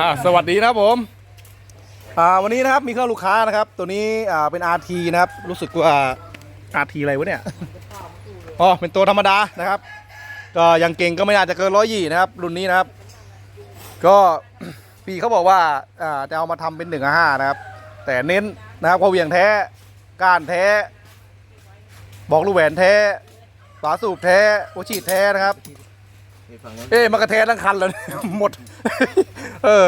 อ่าสวัสดีนะครับผมอ่าวันนี้นะครับมีเครื่องลูกค้านะครับ ตัวนี้อ่าเป็น RT นะครับ รู้สึกว่า RT อะไรวะเนี่ย อ๋อ เป็นตัวธรรมดานะครับ ก็ยังเก่งก็ไม่น่าจะเกินร้อยยี่นะครับ รุ่นนี้นะครับ ก็พี่เขาบอกว่าอ่าจะเอามาทำเป็นหนึ่งห้านะครับ แต่เน้นนะครับพอเหวียงแท้ก้านแท้ บอกลูกแหวนแท้ฝาสูบแท้หัวฉีดแท้นะครับ เอ๊ะมากระเทสทั้งคันเลย หมด เออ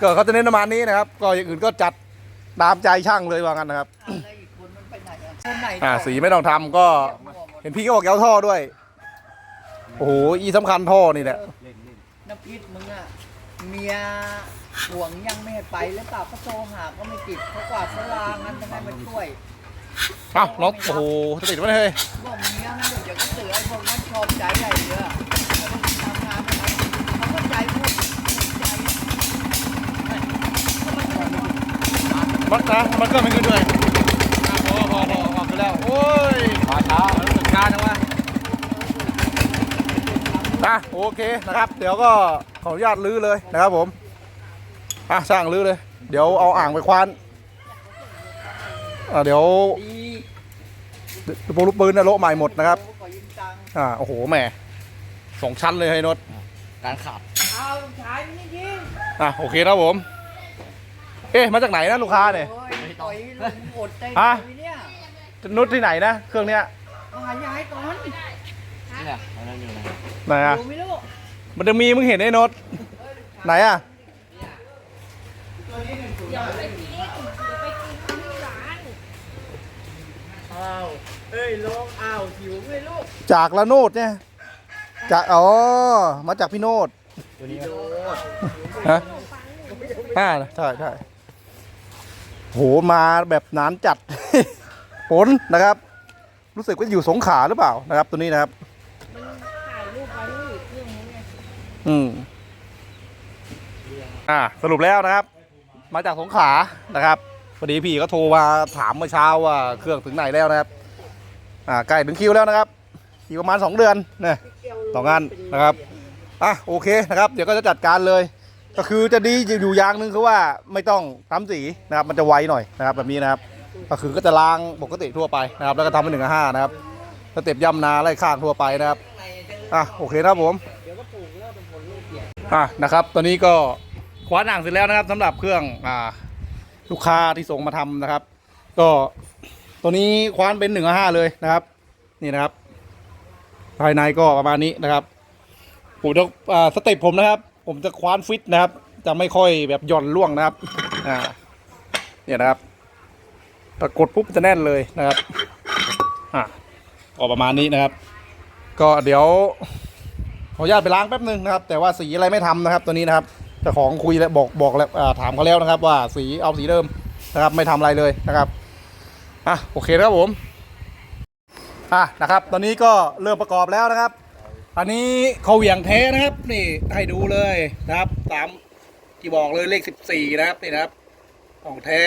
ก็เขาจะเน้นประมาณนี้นะครับ ก็อย่างอื่นก็จัดตามใจช่างเลยว่างั้นนะครับ แล้วอีกคนมันไปไหนอะคนไหนอ่าสีไม่ต้องทำก็ เห็นพี่ก็บอกแก้วท่อด้วย โอ้โหอีสำคัญท่อนี่แหละน้ำพิษมึงอะเมียห่วงยังไม่ให้ไปแล้วเปล่าก็โทรหาก็ไม่ติดเขากวาดสลางั้นทำไมมาช่วยเอ้าน้องโอ้โหสติดไว้เลย บอกเมียมันเดี๋ยวก็เสือไอ้พวกนั้นชอบใจใหญ่เยอะแล้วมันทำงานมันเขาก็ใจพูดใจ มันนะมันก็ไม่ขึ้นด้วยอะพอพอพอออกไปแล้ว โอ้ยมาช้ารู้สึกช้าจังวะนะโอเคนะครับ เดี๋ยวก็ขออนุญาตลื้อเลยนะครับผมอะช่างลื้อเลย เดี๋ยวเอาอ่างไปควานอะเดี๋ยวดีลูกปืนลูกปืนนะโละใหม่หมดนะครับขอยืมตังค์อ่าโอ้โหแหม่สองชั้นเลยไอ้นดการขับเอาชายนี่ยิงอะโอเคครับผมเอ๊ะมาจากไหนนะลูกค้าเนี่ยโอ้ยต่อยลุงอดใจฮะไหมเนี่ยนุชที่ไหนนะเครื่องเนี้ยมาหายายก่อนเนี่ยมันนั่นอยู่ไหนไหนอะดูไม่รู้มันจะมีมึงเห็นไอ้นดไหนอะอ้าวเอ้ยลงอ้าวหิวไหม่ลูกจากละโนดเนี่ยจากอ๋อมาจากพี่โนดตัวนี้โดดฮะอ่าใช่ใช่ โหมาแบบนานจัดผลนะครับ รู้สึกว่าอยู่สงขลาหรือเปล่านะครับ ตัวนี้นะครับถ่ายรูปไว้นี่เครื่องนี้ไงอืมอ่าสรุปแล้วนะครับ มาจากสงขลานะครับพอดีพี่ก็โทรมาถามเมื่อเช้าว่าเครื่องถึงไหนแล้วนะครับ อ่าใกล้ถึงคิวแล้วนะครับอีกประมาณสองเดือนเนี่ยสองงานนะครับอะโอเคนะครับ เดี๋ยวก็จะจัดการเลย ก็คือจะดีอยู่อย่างหนึ่งคือว่าไม่ต้องทำสีนะครับมันจะไวหน่อยนะครับแบบนี้นะครับ ก็คือก็จะล้างปกติทั่วไปนะครับ แล้วก็ทำเป็นหนึ่งห้านะครับสเต็ปย่ำนาไล่ข้างทั่วไปนะครับอะโอเคนะครับผมอะนะครับ ตอนนี้ก็คว้านอ่างเสร็จแล้วนะครับสำหรับเครื่องอ่าลูกค้าที่ส่งมาทำนะครับ ก็ตัวนี้คว้านเป็นหนึ่งห้าเลยนะครับ นี่นะครับ ภายในก็ประมาณนี้นะครับผมจะอ่าสเต็ปผมนะครับ ผมจะคว้านฟิตนะครับ จะไม่ค่อยแบบหย่อนล่วงนะครับ อ่า เนี่ยนะครับถ้ากดปุ๊บจะแน่นเลยนะครับ อะก็ประมาณนี้นะครับ ก็เดี๋ยวขออนุญาตไปล้างแป๊บนึงนะครับ แต่ว่าสีอะไรไม่ทำนะครับ ตัวนี้นะครับเจ้าของคุยแล้วบอกบอกแล้วถามเขาแล้วนะครับ ว่าสีเอาสีเดิมนะครับ ไม่ทำอะไรเลยนะครับอะโอเคครับผมอะนะครับ ตอนนี้ก็เริ่มประกอบแล้วนะครับ อันนี้เขาเหวี่ยงเทนะครับ นี่ให้ดูเลยนะครับตามที่บอกเลยเลขสิบสี่นะครับนี่นะครับ ของแท้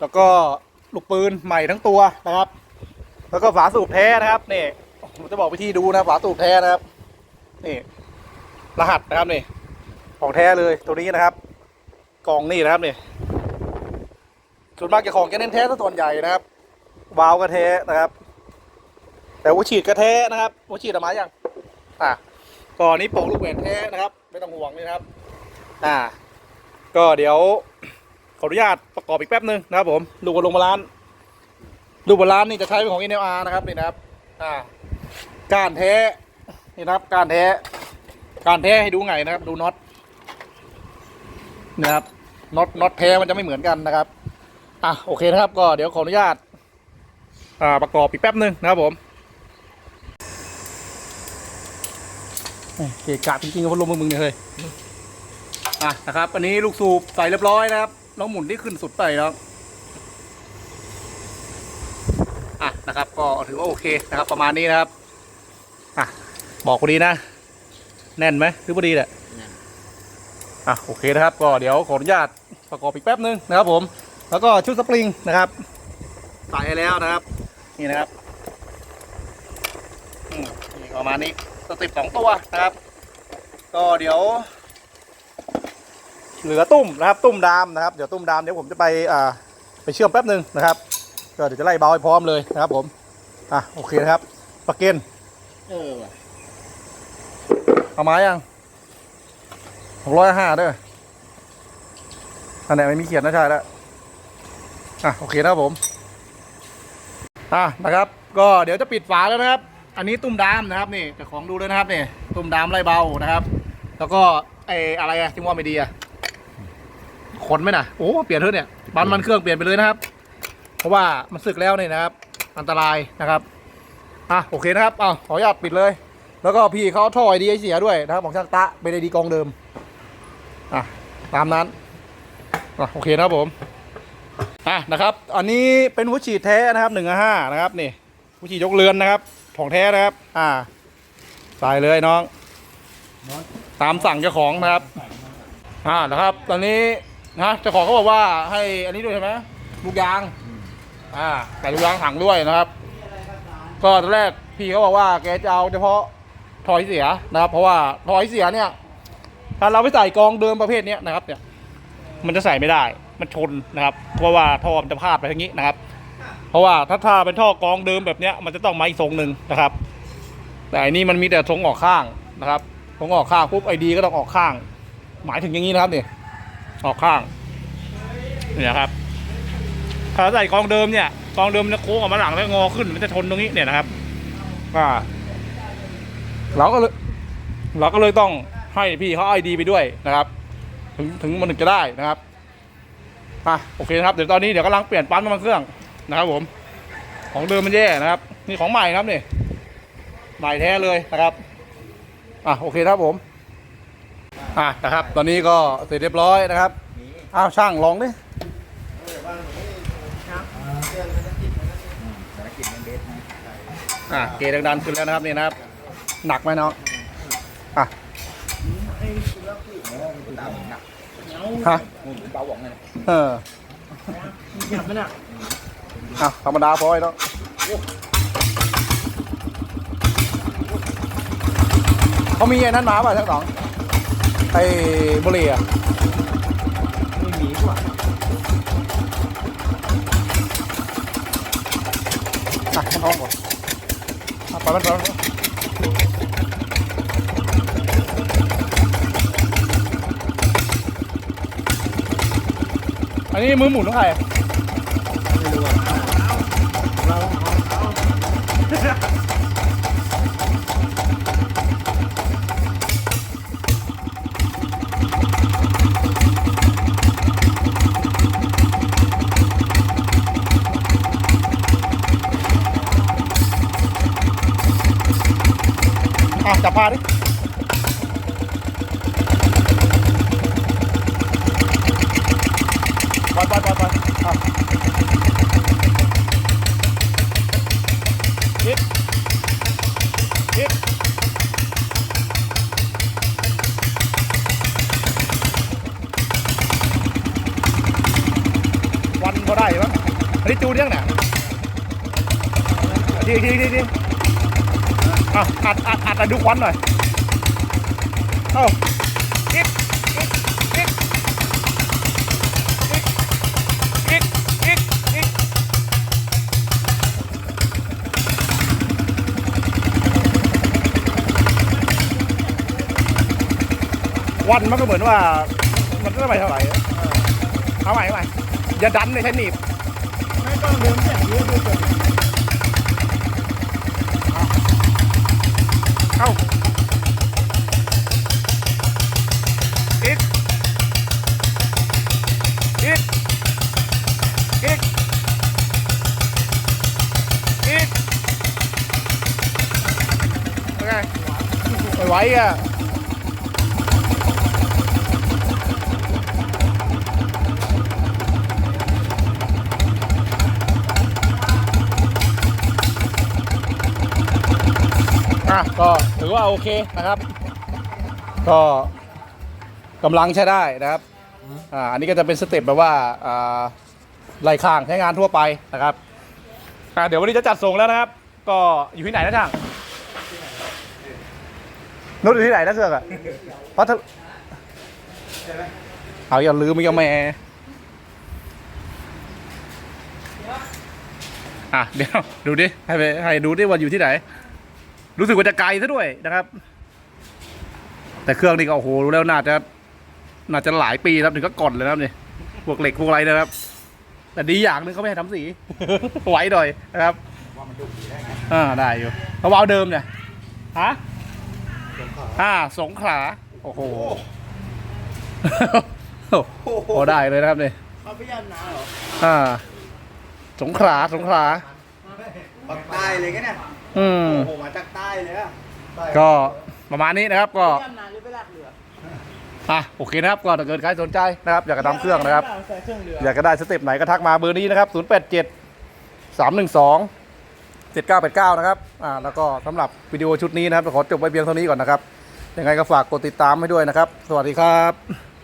แล้วก็ลูกปืนใหม่ทั้งตัวนะครับ แล้วก็ฝาสูบแท้นะครับนี่ผมจะบอกวิธีดูนะฝาสูบแท้นะครับ นี่ รหัสนะครับนี่ ของแท้เลยตัวนี้นะครับ กล่องนี่นะครับนี่ส่วนมากจะของจะเน้นแท้ซะส่วนใหญ่นะครับวาล์วก็แท้นะครับ แต่หัวฉีดก็แท้นะครับหัวฉีดออกมาอย่าง อะก่อนนี้โป่งลูกแหวนแท้นะครับ ไม่ต้องห่วงเลยนะครับ อ่า ก็เดี๋ยวขออนุญาตประกอบอีกแป๊บนึงนะครับ ผมลูกบอลลงมาล้านลูกบอลล้านนี่จะใช้เป็นของ NLR นะครับนี่นะครับ อ่าก้านแท้นี่นะครับก้านแท้ การแท้ให้ดูไงนะครับ ดูน็อตนะครับน็อตน็อตแท้มันจะไม่เหมือนกันนะครับ อะโอเคนะครับ ก็เดี๋ยวขออนุญาต อ่าประกอบอีกแป๊บหนึ่งนะครับผม เอ้ยเกะกะจริงๆกับพัดลมมึงๆเนี่ยเฮ้ยอะนะครับ อันนี้ลูกสูบใส่เรียบร้อยนะครับลองหมุนที่ขึ้นสุดไปแล้วอะนะครับ ก็ถือว่าโอเคนะครับ ประมาณนี้นะครับอะบอกพอดีนะ แน่นไหมคือพอดีแหละอะโอเคนะครับ ก็เดี๋ยวขออนุญาตประกอบอีกแป๊บนึงนะครับ ผม แล้วก็ชุดสปริงนะครับใส่ให้แล้วนะครับ นี่นะครับอืมนี่ประมาณนี้ สติปสองตัวนะครับ ก็เดี๋ยว เหลือตุ้มนะครับ ตุ้มดามนะครับเดี๋ยวตุ้มดามเดี๋ยวผมจะไปอ่าไปเชื่อมแป๊บหนึ่งนะครับ ก็เดี๋ยวจะไล่เบาให้พร้อมเลยนะครับ ผมอะโอเคนะครับปากเกนเออว่ะเอามายังหกร้อยห้าเด้ออันไหนไม่มีเขียนนะใช่แล้วอะโอเคนะครับผมอะนะครับ ก็เดี๋ยวจะปิดฝาแล้วนะครับ อันนี้ตุ้มดามนะครับนี่เจะของดูเลยนะครับนี่ตุ้มดามไล่เบานะครับ แล้วก็ไออะไรอะที่ว่าไม่ดีอะขนไหมนะโอ้เปลี่ยนเถอะเนี่ยบันมันเครื่องเปลี่ยนไปเลยนะครับ เพราะว่ามันสึกแล้วเนี่ยนะครับ อันตรายนะครับอะโอเคนะครับเอาขออนุญาตปิดเลย แล้วก็พี่เขาท่อไอดีไอเสียด้วยนะครับของช่างตะเป็นไอดีกองเดิมอะตามนั้นอะโอเคนะครับผมอะนะครับ อันนี้เป็นหัวฉีดแท้นะครับหนึ่งห้านะครับนี่หัวฉีดยกเรือนนะครับ ของแท้นะครับ อ่า ใส่เลยน้อง ตามสั่งเจ้าของนะครับ อ่านะครับ ตอนนี้นะเจ้าของเขาบอกว่าให้อันนี้ด้วยใช่ไหมลูกยาง อ่าใส่ลูกยางถังด้วยนะครับ ก็ตอนแรกพี่เขาบอกว่าแกจะเอาเฉพาะทอยเสียนะครับ เพราะว่าทอยเสียเนี่ย ถ้าเราไปใส่กองเดิมประเภทเนี้ยนะครับ เนี่ย มันจะใส่ไม่ได้ มันชนนะครับ เพราะว่าท่อมันจะพาดไปทางนี้นะครับ เพราะว่าถ้าถ้าเป็นท่อกองเดิมแบบเนี้ยมันจะต้องมาอีกทรงหนึ่งนะครับ แต่อันนี้มันมีแต่ทรงออกข้างนะครับทรงออกข้างปุ๊บไอดีก็ต้องออกข้าง หมายถึงอย่างนี้นะครับเนี่ยออกข้างเนี่ยครับถ้าใส่กองเดิมเนี่ยกองเดิมมันจะโค้งออกมาหลังแล้วงอขึ้นมันจะชนตรงนี้เนี่ยนะครับอ่าเราก็เลยเราก็เลยต้องให้พี่เขาไอดีไปด้วยนะครับ ถึงถึงมันถึงจะได้นะครับอะโอเคนะครับเดี๋ยวตอนนี้เดี๋ยวกำลังเปลี่ยนปั๊มน้ำมันเครื่อง นะครับผม ของเดิมมันแย่นะครับ นี่ของใหม่ครับนี่ใหม่แท้เลยนะครับอะโอเคครับผมอะนะครับ ตอนนี้ก็เสร็จเรียบร้อยนะครับอ้าวช่างลองดิอะเกดังดันขึ้นแล้วนะครับนี่นะครับ หนักไหมน้องอะฮะเบาหวงเลยเออจับมันอะ อะธรรมดาพอไอ้เนาะเขามีไอ้นั้นมาป่ะทั้งสองไอ้บุหรี่อะไม่มีกว่าอะให้เขาก่อนอะปล่อยมันปล่อยมันอันนี้มือหมุนของใคร อะจับพาดิปล่อยปล่อยปล่อยปล่อยอะยิบยิบวันพอได้มั้งอันนี้จูนยังเนี่ยดีดีดีดี อะอัดอัดอัดอัดดูควันหน่อยเอ้าอีกอีกอีกอีกอีกอีกควันมันก็เหมือนว่า มันก็ไม่เท่าไหร่เอาใหม่เอาใหม่อย่าดันเลยใช้หนีบไม่ต้องเดินแบบนี้ดูจน เอ้าอีกอีกอีกอีกโอเคไม่ไหวอะ อะก็ถือว่าโอเคนะครับ ก็กำลังใช้ได้นะครับอ่าอันนี้ก็จะเป็นสเต็ปแบบว่าอ่าไล่ข้างใช้งานทั่วไปนะครับอ่าเดี๋ยววันนี้จะจัดส่งแล้วนะครับ ก็อยู่ที่ไหนนะช่างนุชอยู่ที่ไหนนะเครื่องอะพัทเอาอย่าลืมอย่าแม่อะเดี๋ยวดูดิให้ไปให้ดูดิว่าอยู่ที่ไหน รู้สึกว่าจะไกลซะด้วยนะครับ แต่เครื่องนี่ก็โอ้โหรู้แล้วน่าจะ น่าจะหลายปีแล้วถึงก็ก่อนเลยนะครับนี่พวกเหล็กพวกอะไรนะครับ แต่ดีอย่างหนึงเขาไม่ให้ทำสี ไว้หน่อยนะครับอ่าได้อยู่เพราะว่าเอาเดิมเนี่ยฮะอ่าสงขลาโอ้โหโอ้โหได้เลยนะครับนี่เขาไม่ยันนาเหรออ่าสงขลาสงขลาปักใต้เลยกันเนี่ย อืม โอ้โหมาจากใต้เลยอะก็ประมาณนี้นะครับก็ยันนาหรือไปลากเรืออะโอเคนะครับก็ถ้าเกิดใครสนใจนะครับ อยากจะทำเครื่องนะครับ ใส่เครื่องเรือ อยากจะได้สเต็ปไหนก็ทักมาเบอร์นี้นะครับ 0 8 7 3 1 2 7 9 8 9 นะครับ อ่า แล้วก็สำหรับวิดีโอชุดนี้นะครับขอจบไว้เพียงเท่านี้ก่อนนะครับ ยังไงก็ฝากกดติดตามให้ด้วยนะครับ สวัสดีครับ